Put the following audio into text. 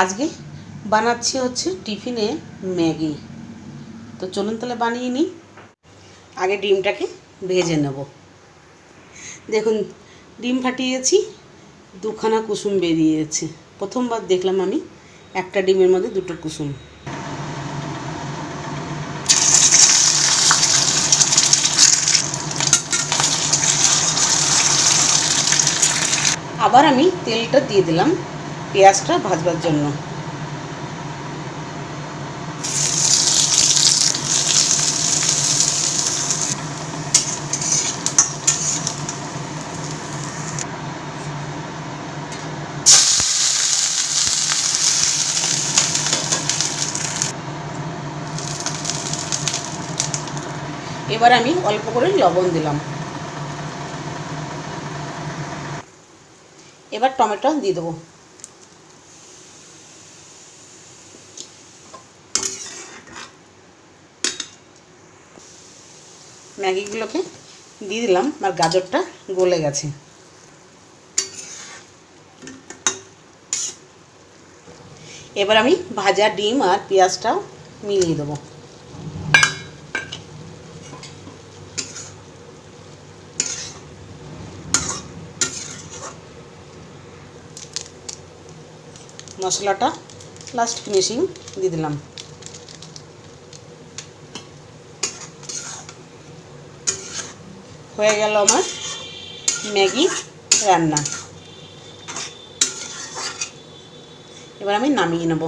আজকে বানাচ্ছি হচ্ছে টিফিনে ম্যাগি। তো চলুন তাহলে বানিয়ে নিই। আগে ডিমটাকে ভেজে নেব। দেখুন, ডিম ফাটিয়েছি, দুখানা কুসুম বেরিয়েছে। প্রথমবার দেখলাম আমি একটা ডিমের মধ্যে দুটো কুসুম। আবার আমি তেলটা দিয়ে দিলাম। পেঁয়াজটা ভাজবার জন্য। এবার আমি অল্প করে লবণ দিলাম। এবার টমেটো দিয়ে দেবো। ম্যাগিগুলোকে দিয়ে দিলাম, আর গাজরটা গলে গেছে। এবার আমি ভাজা ডিম আর পেঁয়াজটাও মিলিয়ে দেবো। মশলাটা লাস্ট ফিনিশিং দিয়ে দিলাম। হয়ে গেল আমার ম্যাগি রান্না। এবার আমি নামিয়ে নেব।